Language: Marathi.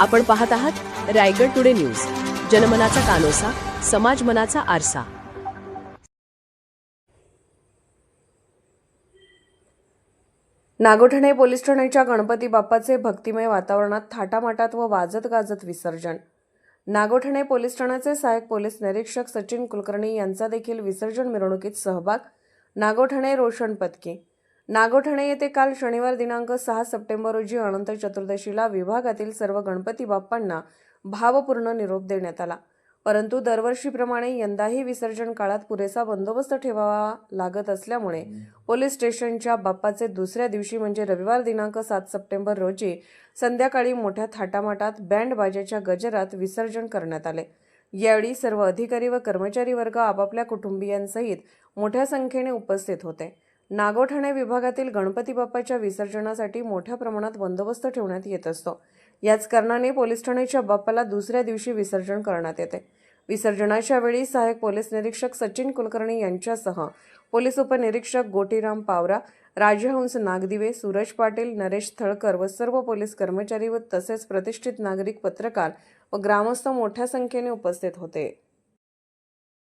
आपण पाहत आहात रायगड टुडे न्यूज. जनमनाचा कानोसा समाज मनाचा आरसा. नागोठणे पोलीस ठाण्याच्या गणपती बाप्पाचे भक्तिमय वातावरणात थाटामाटात व वाजत गाजत विसर्जन. नागोठणे पोलीस ठाण्याचे सहाय्यक पोलीस निरीक्षक सचिन कुलकर्णी यांचा देखील विसर्जन मिरवणुकीत सहभाग. नागोठणे रोशन पत्की नागोठणे येथे काल शनिवार दिनांक सहा सप्टेंबर रोजी अनंत चतुर्दशीला विभागातील सर्व गणपती बाप्पांना भावपूर्ण निरोप देण्यात आला. परंतु दरवर्षीप्रमाणे यंदाही विसर्जन काळात पुरेसा बंदोबस्त ठेवावा लागत असल्यामुळे पोलीस स्टेशनच्या बाप्पाचे दुसऱ्या दिवशी म्हणजे रविवार दिनांक सात सप्टेंबर रोजी संध्याकाळी मोठ्या थाटामाटात बँड बाजाच्या गजरात विसर्जन करण्यात आले. यावेळी सर्व अधिकारी व कर्मचारी वर्ग आपापल्या कुटुंबियांसहित मोठ्या संख्येने उपस्थित होते. नागोठाणे विभागातील गणपती बाप्पाच्या विसर्जनासाठी मोठ्या प्रमाणात बंदोबस्त ठेवण्यात येत असतो. याच कारणाने पोलीस ठाण्याच्या बाप्पाला दुसऱ्या दिवशी विसर्जन करण्यात येते. विसर्जनाच्या वेळी सहाय्यक पोलीस निरीक्षक सचिन कुलकर्णी यांच्यासह पोलीस उपनिरीक्षक गोटीराम पावरा राजहंस नागदिवे सूरज पाटील नरेश थळकर व सर्व पोलीस कर्मचारी व तसेच प्रतिष्ठित नागरिक पत्रकार व ग्रामस्थ मोठ्या संख्येने उपस्थित होते.